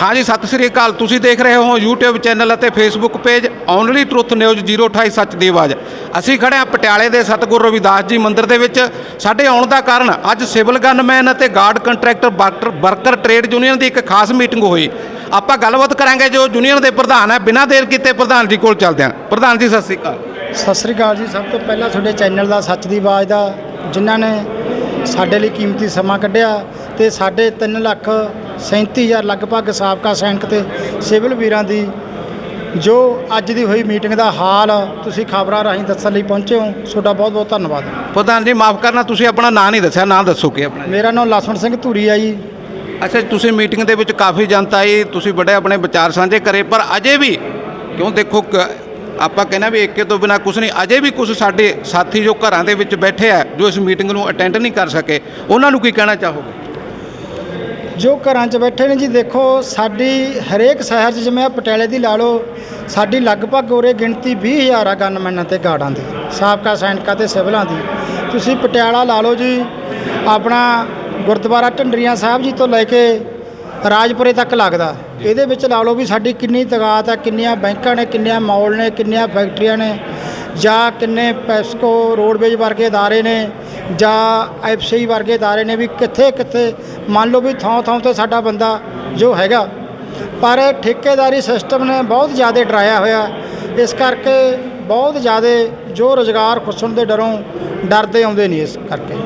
ਹਾਂਜੀ, ਸਤਿ ਸ੍ਰੀ ਅਕਾਲ। ਤੁਸੀਂ ਦੇਖ ਰਹੇ ਹੋ YouTube ਚੈਨਲ ਅਤੇ Facebook page only truth news 028 ਸੱਚ ਦੀ ਆਵਾਜ਼। ਅਸੀਂ ਖੜੇ ਹਾਂ ਪਟਿਆਲੇ ਦੇ ਸਤਿਗੁਰੂ ਰਵਿਦਾਸ ਜੀ ਮੰਦਿਰ ਦੇ ਵਿੱਚ। ਸਾਡੇ ਆਉਣ ਦਾ ਕਾਰਨ ਅੱਜ ਸਿਵਲ ਗਨਮੈਨ ਅਤੇ guard contractor worker worker trade union ਦੀ ਇੱਕ ਖਾਸ ਮੀਟਿੰਗ ਹੋਈ। ਆਪਾਂ ਗੱਲਬਾਤ ਕਰਾਂਗੇ ਜੋ ਯੂਨੀਅਨ ਦੇ ਪ੍ਰਧਾਨ ਹੈ। ਬਿਨਾਂ ਦੇਰ ਕੀਤੇ ਪ੍ਰਧਾਨ ਜੀ ਕੋਲ ਚੱਲਦੇ ਹਾਂ। ਪ੍ਰਧਾਨ ਜੀ, ਸਤਿ ਸ੍ਰੀ ਅਕਾਲ। ਸਤਿ ਸ੍ਰੀ ਅਕਾਲ ਜੀ। ਸਭ ਤੋਂ ਪਹਿਲਾਂ ਤੁਹਾਡੇ ਚੈਨਲ ਦਾ ਸੱਚ ਦੀ ਆਵਾਜ਼ ਦਾ, ਜਿਨ੍ਹਾਂ ਨੇ ਸਾਡੇ ਲਈ ਕੀਮਤੀ ਸਮਾਂ ਕੱਢਿਆ ਤੇ ਸਾਡੇ 3 ਲੱਖ 37000 ਲਗਭਗ ਸਾਬਕਾ ਸੈਨਿਕ ਤੇ ਸਿਵਲ ਵੀਰਾਂ ਦੀ ਜੋ ਅੱਜ ਦੀ ਹੋਈ ਮੀਟਿੰਗ ਦਾ ਹਾਲ ਤੁਸੀਂ ਖਬਰਾਂ ਰਾਹੀਂ ਦੱਸਣ ਲਈ ਪਹੁੰਚੇ ਹੋ ਤੁਹਾਡਾ ਬਹੁਤ ਬਹੁਤ ਧੰਨਵਾਦ। ਪ੍ਰਧਾਨ ਜੀ ਮਾਫ ਕਰਨਾ ਤੁਸੀਂ ਆਪਣਾ ਨਾਂ ਨਹੀਂ ਦੱਸਿਆ ਨਾਂ ਦੱਸੋ ਕਿ ਆਪਣਾ? ਮੇਰਾ ਨਾਮ ਲਾਸਣ ਸਿੰਘ ਧੂਰੀ ਆ ਜੀ। ਅੱਛਾ ਤੁਸੀਂ ਮੀਟਿੰਗ ਦੇ ਵਿੱਚ ਕਾਫੀ ਜਨਤਾ ਆਈ ਤੁਸੀਂ ਬੜੇ ਆਪਣੇ ਵਿਚਾਰ ਸਾਂਝੇ ਕਰੇ ਪਰ ਅਜੇ ਵੀ ਕਿਉਂ ਦੇਖੋ ਆਪਾਂ ਕਹਿੰਦਾ ਵੀ ਇੱਕੇ ਤੋਂ ਬਿਨਾ ਕੁਝ ਨਹੀਂ ਅਜੇ ਵੀ ਕੁਝ ਸਾਡੇ ਸਾਥੀ ਜੋ ਘਰਾਂ ਦੇ ਵਿੱਚ ਬੈਠੇ ਆ ਜੋ ਇਸ ਮੀਟਿੰਗ ਨੂੰ ਅਟੈਂਡ ਨਹੀਂ ਕਰ ਸਕੇ ਉਹਨਾਂ ਨੂੰ ਕੀ ਕਹਿਣਾ ਚਾਹੋਗੇ? ਜੋ ਘਰਾਂ 'ਚ ਬੈਠੇ ਨੇ ਜੀ ਦੇਖੋ ਸਾਡੀ ਹਰੇਕ ਸ਼ਹਿਰ 'ਚ ਜਿਵੇਂ ਆਹ ਪਟਿਆਲੇ ਦੀ ਲਾ ਲਓ ਸਾਡੀ ਲਗਭਗ ਉਰੇ ਗਿਣਤੀ 20000 ਆ ਗਨਮੈਨਾਂ ਤੇ ਗਾਰਡਾਂ ਦੀ ਸਾਬਕਾ ਸੈਨਿਕਾਂ ਤੇ ਸਿਵਲਾਂ ਦੀ ਤੁਸੀਂ ਪਟਿਆਲਾ ਲਾ ਲਓ ਜੀ ਆਪਣਾ ਗੁਰਦੁਆਰਾ ਢੰਡਰੀਆਂ ਸਾਹਿਬ ਜੀ ਤੋਂ ਲੈ ਕੇ ਰਾਜਪੁਰੇ ਤੱਕ ਲੱਗਦਾ ਇਹਦੇ ਵਿੱਚ ਲਾ ਲਓ ਵੀ ਸਾਡੀ ਕਿੰਨੀ ਤਗਾਤ ਆ ਕਿੰਨੀਆਂ ਬੈਂਕਾਂ ਨੇ ਕਿੰਨੀਆਂ ਮਾਲ ਨੇ ਕਿੰਨੀਆਂ ਫੈਕਟਰੀਆਂ ਨੇ ਜਾਂ ਕਿੰਨੇ ਪੈਸਕੋ ਰੋਡਵੇਜ ਵਰਗੇ ادارے ਨੇ ਜਾਂ ਐਫਸੀ ਵਰਗੇ ادارے ਨੇ ਵੀ ਕਿੱਥੇ ਕਿੱਥੇ ਮੰਨ ਲਓ ਵੀ ਥਾਂ ਥਾਂ ਤੇ ਸਾਡਾ ਬੰਦਾ ਜੋ ਹੈਗਾ ਪਰ ਠੇਕੇਦਾਰੀ ਸਿਸਟਮ ਨੇ ਬਹੁਤ ਜ਼ਿਆਦਾ ਡਰਾਇਆ ਹੋਇਆ ਇਸ ਕਰਕੇ ਬਹੁਤ ਜ਼ਿਆਦਾ ਜੋ ਰੋਜ਼ਗਾਰ ਖੁੱਸਣ ਦੇ ਡਰੋਂ ਡਰਦੇ ਆਉਂਦੇ ਨਹੀਂ ਇਸ ਕਰਕੇ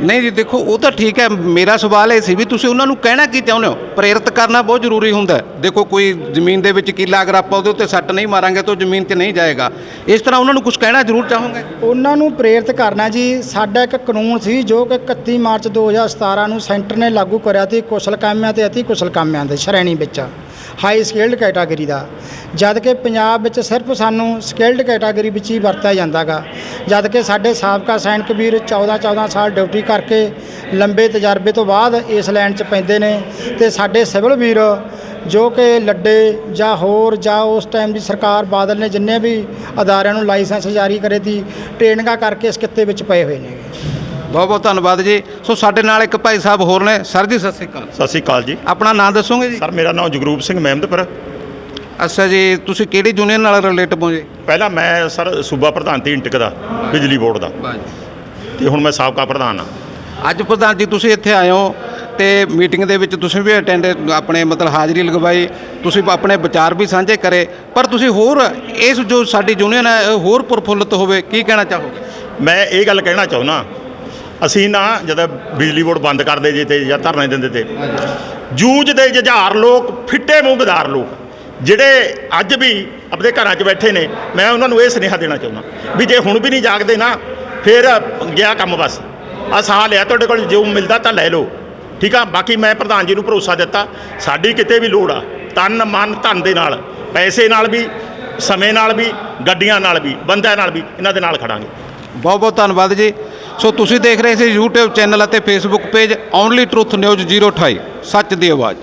ਨਹੀਂ ਜੀ, ਦੇਖੋ, ਉਹ ਤਾਂ ਠੀਕ ਹੈ, ਮੇਰਾ ਸਵਾਲ ਇਹ ਸੀ ਵੀ ਤੁਸੀਂ ਉਹਨਾਂ ਨੂੰ ਕਹਿਣਾ ਕੀ ਚਾਹੁੰਦੇ ਹੋ? ਪ੍ਰੇਰਿਤ ਕਰਨਾ ਬਹੁਤ ਜ਼ਰੂਰੀ ਹੁੰਦਾ ਹੈ। ਦੇਖੋ, ਕੋਈ ਜ਼ਮੀਨ ਦੇ ਵਿੱਚ ਕਿੱਲਾ ਅਗਰ ਆਪਾਂ ਉਹਦੇ ਉੱਤੇ ਸੱਟ ਨਹੀਂ ਮਾਰਾਂਗੇ ਤਾਂ ਉਹ ਜ਼ਮੀਨ 'ਤੇ ਨਹੀਂ ਜਾਏਗਾ। ਇਸ ਤਰ੍ਹਾਂ ਉਹਨਾਂ ਨੂੰ ਕੁਝ ਕਹਿਣਾ ਜ਼ਰੂਰ ਚਾਹੋਗੇ? ਉਹਨਾਂ ਨੂੰ ਪ੍ਰੇਰਿਤ ਕਰਨਾ ਜੀ, ਸਾਡਾ ਇੱਕ ਕਾਨੂੰਨ ਸੀ ਜੋ ਕਿ 31 ਮਾਰਚ 2017 ਨੂੰ ਸੈਂਟਰ ਨੇ ਲਾਗੂ ਕਰਿਆ ਸੀ ਕੁਸ਼ਲ ਕਾਮਿਆਂ ਤੇ ਅਤੀ ਕੁਸ਼ਲ ਕਾਮਿਆਂ ਦੇ, ਸ਼੍ਰੇਣੀ ਵਿੱਚ। ਹਾਈ ਸਕਿਲਡ ਕੈਟਾਗਰੀ ਦਾ। ਜਦ ਕਿ ਪੰਜਾਬ ਵਿੱਚ ਸਿਰਫ ਸਾਨੂੰ ਸਕਿਲਡ ਕੈਟਾਗਰੀ ਵਿੱਚ ਹੀ ਵਰਤਿਆ ਜਾਂਦਾਗਾ। ਜਦ ਕਿ ਸਾਡੇ ਸਾਬਕਾ ਸੈਨਿਕ ਵੀਰ 14 14 ਸਾਲ ਡਿਊਟੀ ਕਰਕੇ ਲੰਬੇ ਤਜਰਬੇ ਤੋਂ ਬਾਅਦ ਇਸ ਲਾਈਨ 'ਚ ਪੈਂਦੇ ਨੇ ਤੇ ਸਾਡੇ ਸਿਵਲ ਵੀਰ ਜੋ ਕਿ ਲੱਡੇ ਜਾਂ ਹੋਰ ਜਾਂ ਉਸ ਟਾਈਮ ਦੀ ਸਰਕਾਰ ਬਾਦਲ ਨੇ ਜਿੰਨੇ ਵੀ ਅਦਾਰਿਆਂ ਨੂੰ ਲਾਇਸੈਂਸ ਜਾਰੀ ਕਰੇ ਸੀ ਟ੍ਰੇਨਿੰਗਾਂ ਕਰਕੇ ਇਸ ਕਿੱਤੇ ਵਿੱਚ ਪਏ ਹੋਏ ਨੇ। ਬਹੁਤ ਬਹੁਤ ਧੰਨਵਾਦ ਜੀ। ਸੋ ਸਾਡੇ ਨਾਲ ਇੱਕ ਭਾਈ ਸਾਹਿਬ ਹੋਰ ਨੇ। ਸਰ ਜੀ ਸਤਿ ਸ੍ਰੀ ਅਕਾਲ। ਸਤਿ ਸ਼੍ਰੀ ਅਕਾਲ ਜੀ। ਆਪਣਾ ਨਾਮ ਦੱਸੋਗੇ ਜੀ? ਸਰ ਮੇਰਾ ਨਾਮ ਜਗਰੂਪ ਸਿੰਘ ਮਹਿਮਦਪੁਰ। ਅੱਛਾ ਜੀ ਤੁਸੀਂ ਕਿਹੜੀ ਯੂਨੀਅਨ ਨਾਲ ਰਿਲੇਟ ਹੋ ਜੀ? ਪਹਿਲਾਂ ਮੈਂ ਸਰ ਸੂਬਾ ਪ੍ਰਧਾਨ ਤੇ ਇੰਟਕ ਦਾ ਬਿਜਲੀ ਬੋਰਡ ਦਾ। ਤੇ ਹੁਣ ਮੈਂ ਸਾਬਕਾ ਪ੍ਰਧਾਨ ਆ ਅੱਜ ਪ੍ਰਧਾਨ ਜੀ ਤੁਸੀਂ ਇੱਥੇ ਆਏ ਹੋ ਤੇ ਮੀਟਿੰਗ ਦੇ ਵਿੱਚ ਤੁਸੀਂ ਵੀ ਅਟੈਂਡ ਆਪਣੇ ਮਤਲਬ ਹਾਜ਼ਰੀ ਲਗਵਾਈ। ਤੁਸੀਂ ਆਪਣੇ ਵਿਚਾਰ ਵੀ ਸਾਂਝੇ ਕਰੇ। ਪਰ ਤੁਸੀਂ ਹੋਰ ਇਸ ਜੋ ਸਾਡੀ ਯੂਨੀਅਨ ਹੈ ਹੋਰ ਪ੍ਰਫੁੱਲਤ ਹੋਵੇ ਕੀ ਕਹਿਣਾ ਚਾਹੋਗੇ? ਮੈਂ ਇਹ ਗੱਲ ਕਹਿਣਾ ਚਾਹੁੰਦਾ ਅਸੀਂ ਨਾ ਜਦੋਂ ਬਿਜਲੀ ਬੋਰਡ ਬੰਦ ਕਰਦੇ ਜੇ ਤੇ ਜਾਂ ਧਰਨੇ ਦਿੰਦੇ ਤੇ। ਜੂਝਦੇ ਜੁਝਾਰ ਲੋਕ, ਫਿੱਟੇ ਮੂੰਹ ਗਦਾਰ ਲੋਕ, ਜਿਹੜੇ ਅੱਜ ਵੀ ਆਪਣੇ ਘਰਾਂ 'ਚ ਬੈਠੇ ਨੇ, ਮੈਂ ਉਹਨਾਂ ਨੂੰ ਇਹ ਸੁਨੇਹਾ ਦੇਣਾ ਚਾਹੁੰਦਾ ਵੀ ਜੇ ਹੁਣ ਵੀ ਨਹੀਂ ਜਾਗਦੇ ਨਾ, ਫਿਰ ਗਿਆ ਕੰਮ ਬਸ। ਆ ਸਾਹ ਲਿਆ ਤੁਹਾਡੇ ਕੋਲ, ਜੋ ਮਿਲਦਾ ਤਾਂ ਲੈ ਲਓ। ਠੀਕ ਆ? ਬਾਕੀ ਮੈਂ ਪ੍ਰਧਾਨ ਜੀ ਨੂੰ ਭਰੋਸਾ ਦਿੱਤਾ, ਸਾਡੀ ਕਿਤੇ ਵੀ ਲੋੜ ਆ, ਤਨ, ਮਨ, ਧਨ ਦੇ ਨਾਲ, ਪੈਸੇ ਨਾਲ ਵੀ, ਸਮੇਂ ਨਾਲ ਵੀ, ਗੱਡੀਆਂ ਨਾਲ ਵੀ, ਬੰਦਿਆਂ ਨਾਲ ਵੀ, ਇਹਨਾਂ ਦੇ ਨਾਲ ਖੜਾਂਗੇ। ਬਹੁਤ ਬਹੁਤ ਧੰਨਵਾਦ ਜੀ। ਸੋ ਤੁਸੀਂ ਦੇਖ ਰਹੇ ਸੀ YouTube ਚੈਨਲ ਅਤੇ Facebook page only truth news 028 ਸੱਚ ਦੀ ਆਵਾਜ਼।